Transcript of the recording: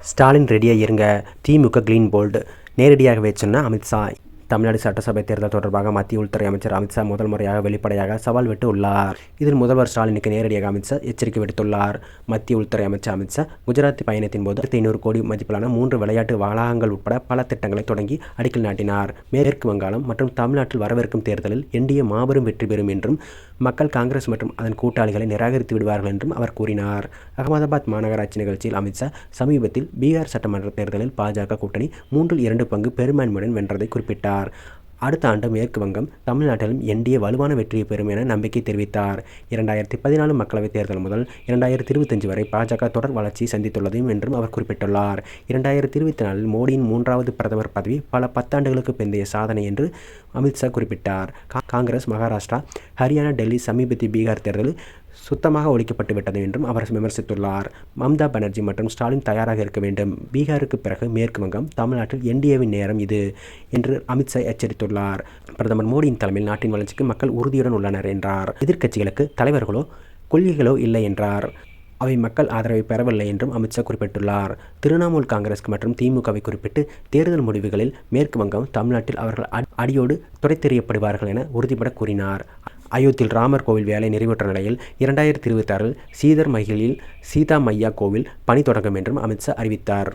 ஸ்டாலின் ரெடியாக இருங்க. திமுக clean bolt நேரடியாகவே சொன்ன அமித்ஷா. தமிழ்நாடு சட்டசபை தேர்தல் தொடர்பாக மத்திய உள்துறை அமைச்சர் அமித்ஷா முதல் முறையாக வெளிப்படையாக சவால் விட்டு உள்ளார் இதில் முதல்வர் ஸ்டாலினுக்கு நேரடியாக அமித்ஷா எச்சரிக்கை விடுத்துள்ளார். மத்திய உள்துறை அமைச்சர் அமித்ஷா குஜராத் பயணத்தின் போது ஐநூறு கோடி மதிப்பிலான மூன்று விளையாட்டு வளாகங்கள் உட்பட பல திட்டங்களை தொடங்கி அடிக்கல் நாட்டினார். மேற்கு வங்காளம் மற்றும் தமிழ்நாட்டில் வரவிருக்கும் தேர்தலில் என்டிஏ மாபெரும் வெற்றி பெறும் என்றும் மக்கள் காங்கிரஸ் மற்றும் அதன் கூட்டாளிகளை நிராகரித்து விடுவார்கள் என்றும் அவர் கூறினார். அகமதாபாத் மாநகராட்சி நிகழ்ச்சியில் அமித்ஷா சமீபத்தில் பீகார் சட்டமன்ற தேர்தலில் பாஜக கூட்டணி மூன்றில் இரண்டு பங்கு பெரும்பான்மையுடன் வென்றதை குறிப்பிட்டார். அடுத்த ஆண்டு மேற்கு வங்கம் தமிழ்நாட்டிலும் என்டிஏ வலுவான வெற்றியை பெறும் என நம்பிக்கை தெரிவித்தார். இரண்டாயிரத்தி பதினாலு மக்களவைத் தேர்தல் முதல் இரண்டாயிரத்தி இருபத்தஞ்சு வரை பாஜக தொடர் வளர்ச்சி சந்தித்துள்ளதையும் என்றும் அவர் குறிப்பிட்டுள்ளார். இரண்டாயிரத்தி இருபத்தி நாலில் மோடியின் மூன்றாவது பிரதமர் பதவி பல பத்தாண்டுகளுக்கு பிந்தைய சாதனை என்று அமித்ஷா குறிப்பிட்டார். காங்கிரஸ் மகாராஷ்டிரா ஹரியானா டெல்லி சமீபத்திய பீகார் தேர்தலில் சுத்தமாக ஒழிக்கப்பட்டு விட்டது என்றும் அவர் விமர்சித்துள்ளார். மம்தா பானர்ஜி மற்றும் ஸ்டாலின் தயாராக இருக்க வேண்டும். பீகாருக்கு பிறகு மேற்கு வங்கம் தமிழ்நாட்டில் என்டிஏவின் நேரம் இது என்று அமித்ஷா எச்சரித்துள்ளார். பிரதமர் மோடியின் தலைமையில் நாட்டின் வளர்ச்சிக்கு மக்கள் உறுதியுடன் உள்ளனர் என்றார். எதிர்க்கட்சிகளுக்கு தலைவர்களோ கொள்கைகளோ இல்லை என்றார். அவை மக்கள் ஆதரவை பெறவில்லை என்றும் அமித்ஷா குறிப்பிட்டுள்ளார். திரிணாமுல் காங்கிரஸ் மற்றும் திமுகவை குறிப்பிட்டு தேர்தல் முடிவுகளில் மேற்கு வங்கம் தமிழ்நாட்டில் அவர்கள் அடியோடு துடைத்தெறியப்படுவார்கள் என உறுதிபட கூறினார். அயோத்தியில் ராமர் கோவில் வேலை நிறைவுற்ற நிலையில் இரண்டாயிரத்தி இருபத்தாறில் சீதர் மகிழில் சீதா மையா கோவில் பணி தொடங்கும் என்றும் அமித்ஷா அறிவித்தார்.